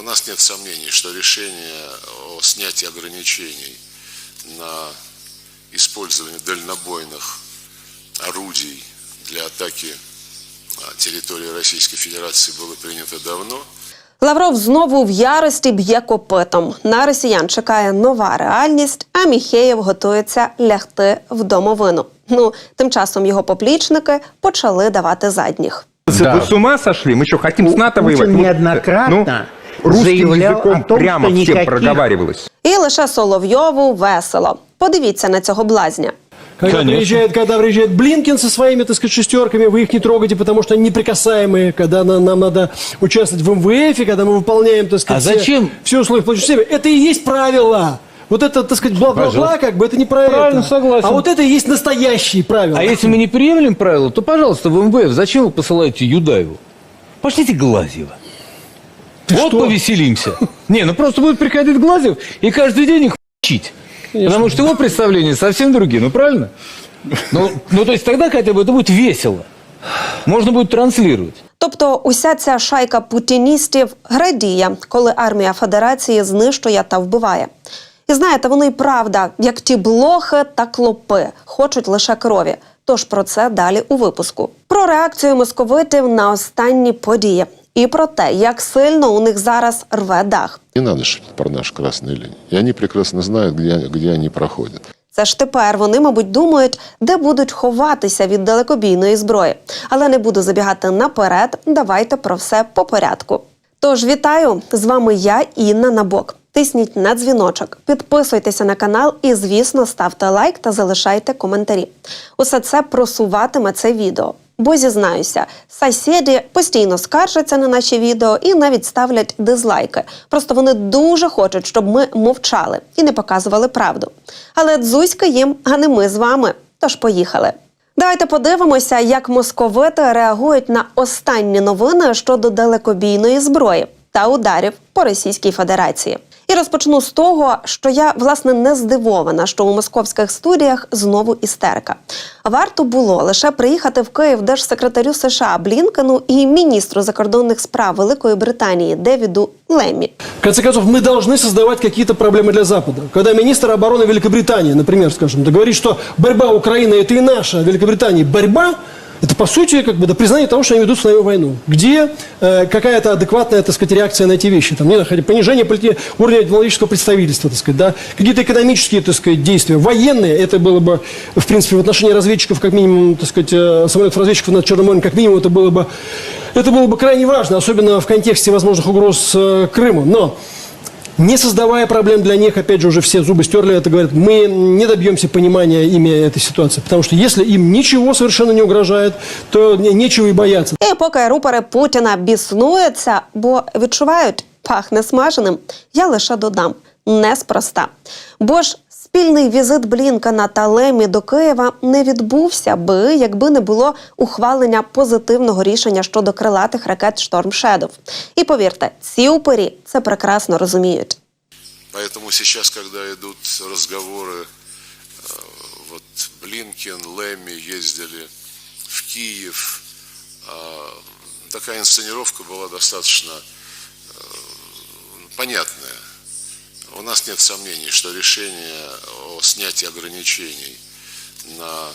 У нас нет сомнений, что решение о снятии ограничений на использование дальнобойных орудий для атаки а, территории Российской Федерации было принято давно. Лавров знову в ярості б'є копитом. На росіян чекає нова реальність, а Міхеєв готується лягти в домовину. Ну, тим часом його поплічники почали давати задніх. Да. Вы с ума сошли? Мы что, хотим с НАТО Путин воевать? Ну, неоднократно ну, русским языком о том, прямо всем никаких- проговаривалось. І лише Соловйову весело. Подивіться на цього блазня. Когда Конечно. приезжает, когда приезжает Блинкин со своими, так сказать, шестерками, вы их не трогайте, потому что они неприкасаемые, когда на- нам надо участвовать в МВФ, и когда мы выполняем, так сказать, А зачем? все, все условия плачу себе. Это и есть правила. Вот это, так сказать, бла-бла-бла, как бы, это не про Правильно, это. согласен. А вот это и есть настоящие правила. А если мы не приемлем правила, то, пожалуйста, в МВФ зачем вы посылаете Юдаеву? Пошлите Глазьева. вот что? повеселимся. Не, ну просто будет приходить Глазьев и каждый день их учить. Потому что его представления совсем другие, ну правильно? Ну, ну то есть тогда хотя бы это будет весело. Можно будет транслировать. Тобто, уся ця шайка путіністів градіє, коли армія Федерації знищує та вбиває. І знаєте, вони й правда, як ті блохи та клопи, хочуть лише крові. Тож про це далі у випуску. Про реакцію московитів на останні події і про те, як сильно у них зараз рве дах. Не надо шутить про наши красные линии. И они прекрасно знают, где, где они проходят. Це ж тепер вони, мабуть, думають, де будуть ховатися від далекобійної зброї. Але не буду забігати наперед. Давайте про все по порядку. Тож вітаю! З вами я, Інна Набок. Тисніть на дзвіночок, підписуйтеся на канал і, звісно, ставте лайк та залишайте коментарі. Усе це просуватиме це відео. Бо зізнаюся, сусіди постійно скаржаться на наші відео і навіть ставлять дизлайки. Просто вони дуже хочуть, щоб ми мовчали і не показували правду. Але дзузька їм, а не ми з вами. Тож поїхали. Давайте подивимося, як московити реагують на останні новини щодо далекобійної зброї та ударів по Російській Федерації. І розпочну з того, що я власне не здивована, що у московських студіях знову істерика. Варто було лише приїхати в Київ держсекретарю США Блінкену і міністру закордонних справ Великої Британії Девіду Леммі. В конце концов, мы должны создавать какие-то проблемы для Запада. Когда министр обороны Великобритании, например, скажем, да, говорит, что борьба Украины это и наша Великобритании борьба, это по сути как бы да, признание того, что они ведут с нами войну. Где э, какая-то адекватная, так сказать, реакция на эти вещи? Там, не знаю, понижение полити- уровня дипломатического представительства, так сказать, да, какие-то экономические, так сказать, действия. Военные, это было бы, в принципе, в отношении разведчиков, как минимум, так сказать, э, самолетов-разведчиков над Черным морем, как минимум, это было бы, это было бы крайне важно, особенно в контексте возможных угроз э, Крыму. Но не создавая проблем для них, опять же, уже все зубы стерли это, говорят, мы не добьемся понимания ими этой ситуации. Потому что если им ничего совершенно не угрожает, то не- нечего и бояться. І поки рупори Путіна біснуються, бо відчувають пахне смаженим, я лише додам неспроста. Бо ж спільний візит Блінкена та Лемі до Києва не відбувся би, якби не було ухвалення позитивного рішення щодо крилатих ракет Шторм Шедов. І повірте, ці упорі це прекрасно розуміють. Поэтому сейчас, когда идут разговоры, э, вот Блинкин, Лемми ездили в Киев, а, такая инсценировка была достаточно э, понятная. У нас нет сомнений, что решение о снятии ограничений на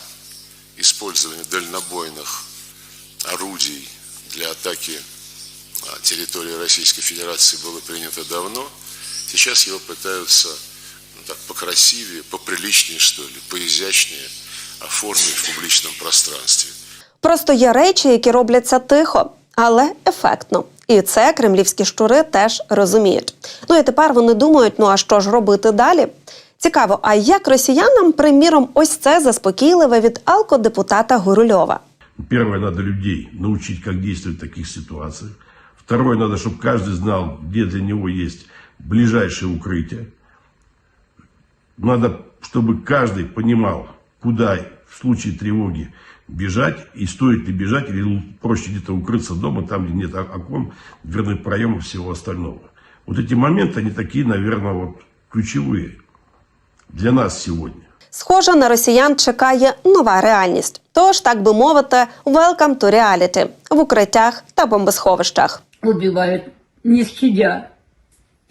использование дальнобойных орудий для атаки а, территории Российской Федерации было принято давно. Сейчас его пытаются ну, так, покрасивее, поприличнее, что ли, поизящнее оформить в публичном пространстве. Просто є речі, які робляться тихо, але ефектно. І це кремлівські щури теж розуміють. Ну і тепер вони думають: ну а що ж робити далі? Цікаво, а як росіянам, приміром, ось це заспокійливе від алкодепутата Гурульова? Первое, надо людей научить, как действовать в таких ситуациях. Второе, надо, чтобы каждый знал, где для него есть ближайшее укрытие. Надо, чтобы каждый понимал, куда в случае тревоги бежать, и стоит ли бежать, или проще где-то укрыться дома, там, где нет о- окон, дверных проемов, всего остального. Вот эти моменты, они такие, наверное, вот ключевые для нас сегодня. Схоже, на росіян чекає нова реальність. Тож, так би мовити, welcome to reality в укриттях та бомбосховищах. убивают, не щадя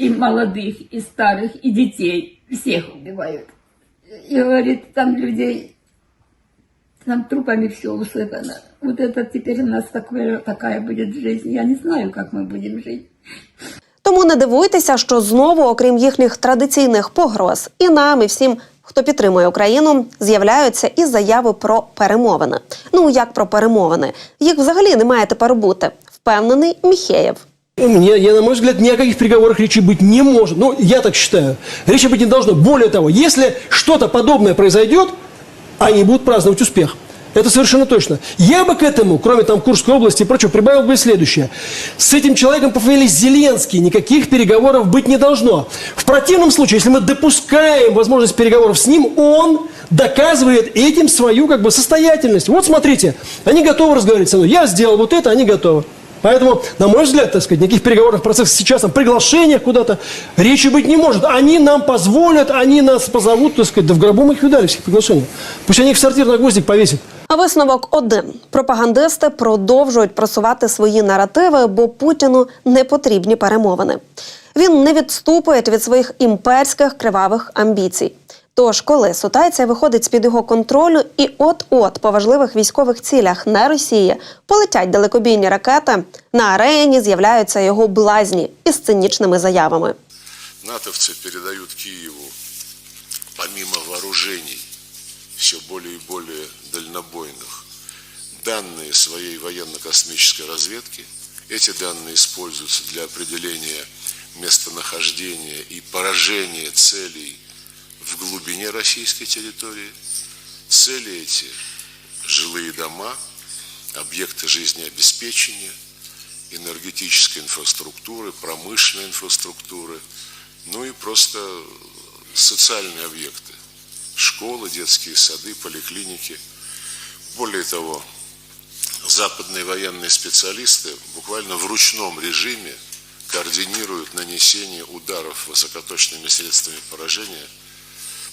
и молодых, и старых, и детей. Всех убивают. И говорит, там людей, там трупами все усыпано. Вот это теперь у нас такое, такая будет жизнь. Я не знаю, как мы будем жить. Тому не дивуйтеся, що знову, окрім їхніх традиційних погроз, і нам, і всім, хто підтримує Україну, з'являються і заяви про перемовини. Ну як про перемовини? Їх взагалі не має тепер бути. Впевнений Міхеєв. Мне, я, на мой взгляд, ни о каких переговорах речи быть не может. Ну, я так считаю. Речи быть не должно. Более того, если что-то подобное произойдет, они будут праздновать успех. Это совершенно точно. Я бы к этому, кроме там Курской области и прочего, прибавил бы следующее. С этим человеком по фамилии Зеленский никаких переговоров быть не должно. В противном случае, если мы допускаем возможность переговоров с ним, он доказывает этим свою как бы состоятельность. Вот смотрите, они готовы разговаривать со мной. Я сделал вот это, они готовы. Поэтому, на мой взгляд, так сказать, никаких переговорных процессов сейчас, там, приглашениях куда-то речи быть не может. Они нам позволят, они нас позовут, так сказать, да в гробу мы их видали, всех приглашений. Пусть они их в сортир на гвоздик повесят. А висновок один: пропагандисти продовжують просувати свої наративи, бо Путіну не потрібні перемовини. Він не відступить від своїх імперських кривавих амбіцій. Тож, коли ситуація виходить з під його контролю, і от-от по важливих військових цілях на Росії полетять далекобійні ракети, на арені з'являються його блазні із цинічними заявами. натовцы передают Киеву, помимо вооружений, все более и более дальнобойных, данные своей военно-космической разведки. Эти данные используются для определения местонахождения и поражения целей в глубине российской территории. Цели эти – жилые дома, объекты жизнеобеспечения, энергетической инфраструктуры, промышленной инфраструктуры, ну и просто социальные объекты. Школы, детские сады, поликлиники. Более того, западные военные специалисты буквально в ручном режиме координируют нанесение ударов высокоточными средствами поражения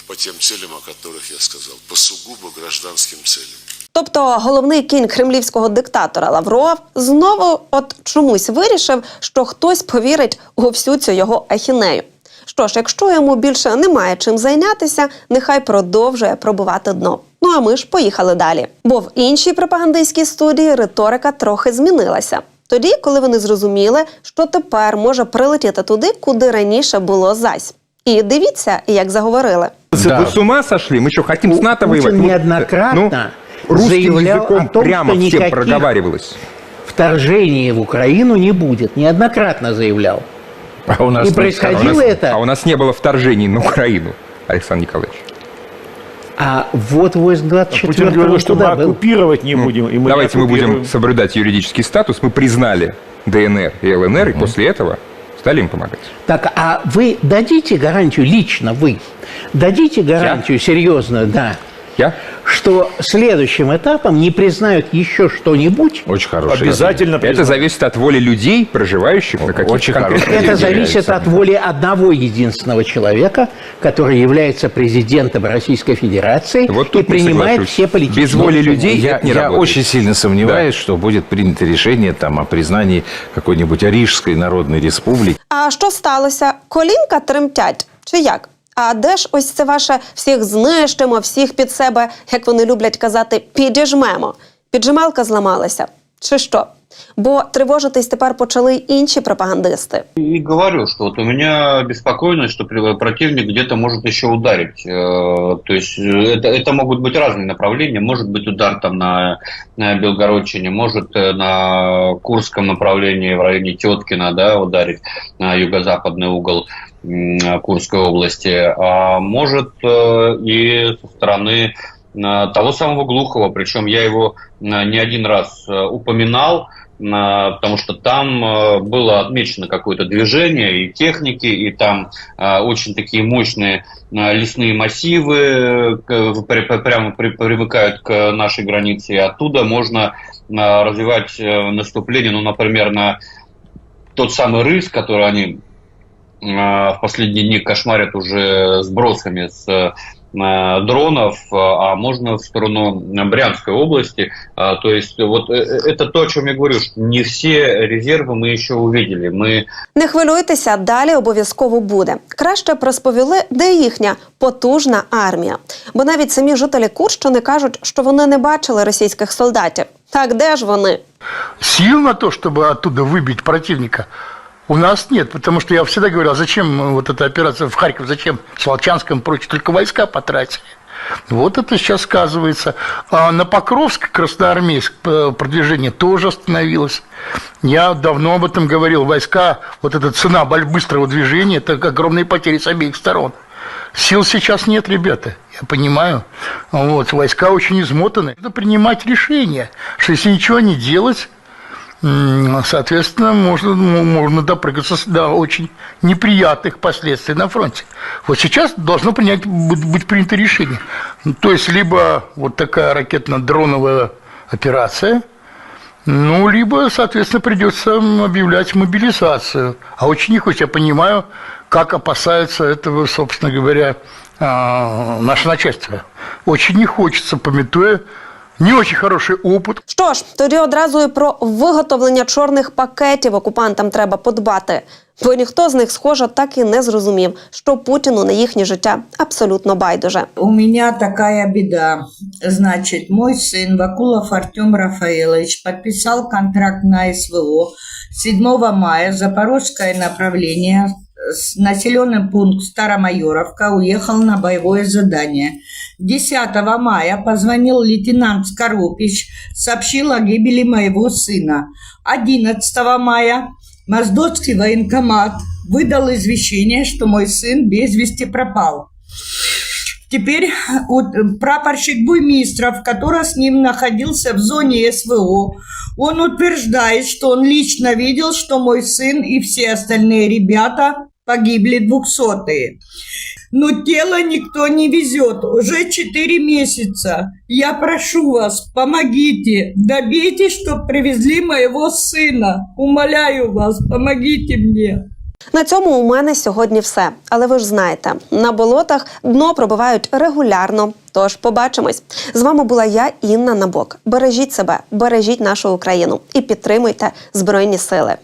по тем целям, о которых я сказал, по сугубо гражданским целям. Тобто головний кінь кремлівського диктатора Лавров знову от чомусь вирішив, що хтось повірить у всю цю його ахінею. Що ж, якщо йому більше немає чим зайнятися, нехай продовжує пробувати дно. Ну а ми ж поїхали далі. Бо в іншій пропагандистській студії риторика трохи змінилася. Тоді, коли вони зрозуміли, що тепер може прилетіти туди, куди раніше було зась. І дивіться, як заговорили. Вы с ума сошли? Мы что, хотим с НАТО Путин воевать? Вот, неоднократно ну, русским заявлял языком о том, прямо что всем проговаривалось. Вторжения в Украину не будет. Неоднократно заявлял. А у нас И происходило а, у нас, это. а у нас не было вторжений на Украину, Александр Николаевич. А вот войск 24 Путин говорил, что мы был. оккупировать не будем. И мы не Давайте мы будем соблюдать юридический статус. Мы признали ДНР и ЛНР, и после этого стали им помогать. Так, а вы дадите гарантию, лично вы, дадите гарантию серьезную, да, Я? что следующим этапом не признают еще что-нибудь, Очень хороший. Обязательно Это признать. зависит от воли людей, проживающих на каких-то Очень конкретных хороший. это Александр зависит от воли одного единственного человека, который является президентом Российской Федерации Вот и тут не принимает соглашусь. все политические Без воли решения. людей Я, это не я работает. очень сильно сомневаюсь, что будет принято решение там, о признании какой-нибудь Рижской Народной Республики. А що сталося? Колінка тремтять чи як? А де ж ось це ваше всіх знищимо, всіх під себе, як вони люблять казати, підіжмемо? Піджималка зламалася. Чи що? Бо тривожитись тепер почали інші пропагандисти. И говорю, что вот у меня беспокойность, что противник где-то может еще ударить. Э, То есть э, это, это могут быть разные направления. Может быть удар там на, на Белгородчине, может э, на Курском направлении в районе Теткина да, ударить на юго-западный угол Курской области. А может и со стороны того самого Глухова, причем я его не один раз упоминал, на- потому что там э, было отмечено какое-то движение и техники, и там э, очень такие мощные э, лесные массивы прямо при- примыкают к нашей границе, и оттуда можно развивать наступление, ну, например, на тот самый рыс, который они в последние дни кошмарят уже сбросами с дронов, э, а можно в сторону Брянской области. А, То есть вот э, это то, о чем я говорю, что не все резервы мы еще увидели. Мы Не хвилюйтеся, далі обов'язково буде. Краще б розповіли, де їхня потужна армія. Бо навіть самі жителі Курщини кажуть, що вони не бачили російських солдатів. Так де ж вони? сил на то, чтобы оттуда выбить противника, у нас нет. Потому что я всегда говорил, а зачем э, вот эта операция в Харьков, зачем с Волчанском и прочее, только войска потратили. Вот это сейчас сказывается. А на Покровск, Красноармейск, продвижение тоже остановилось. Я давно об этом говорил. Войска, вот эта цена быстрого движения, это огромные потери с обеих сторон. Сил сейчас нет, ребята, я понимаю. Вот, войска очень измотаны. Надо принимать решение, что если ничего не делать, соответственно, можно, можно допрыгаться до очень неприятных последствий на фронте. Вот сейчас должно принять, быть, принято решение. Ну, То есть, либо вот такая ракетно-дроновая операция, ну, либо, соответственно, придется объявлять мобилизацию. А очень не хочется, я понимаю, как опасаются этого, собственно говоря, а, наше начальство. Очень не хочется, пометуя не очень хороший опыт, Що ж, тоді одразу і про виготовлення чорних пакетів окупантам треба подбати. Бо ніхто з них, схоже, так і не зрозумів, що Путіну на їхнє життя абсолютно байдуже. У меня такая беда. Значит, мой сын Вакулов Артем Рафаэлович подписал контракт на СВО 7 мая. Запорожское направление, с- населенный пункт Старомайоровка, уехал на боевое задание. 10 мая позвонил лейтенант Скоропич, сообщил о гибели моего сына. 11 мая Моздокский военкомат выдал извещение, что мой сын без вести пропал. Теперь прапорщик Буймистров, который с ним находился в зоне СВО, он утверждает, что он лично видел, что мой сын и все остальные ребята погибли двухсотые. Но тело никто не везет. Уже четыре месяца. Я прошу вас, помогите. Добейтесь, чтобы привезли моего сына. Умоляю вас, помогите мне. На цьому у мене сьогодні все. Але ви ж знаєте, на болотах дно пробивають регулярно. Тож побачимось. З вами була я, Інна Набок. Бережіть себе, бережіть нашу Україну і підтримуйте Збройні Сили.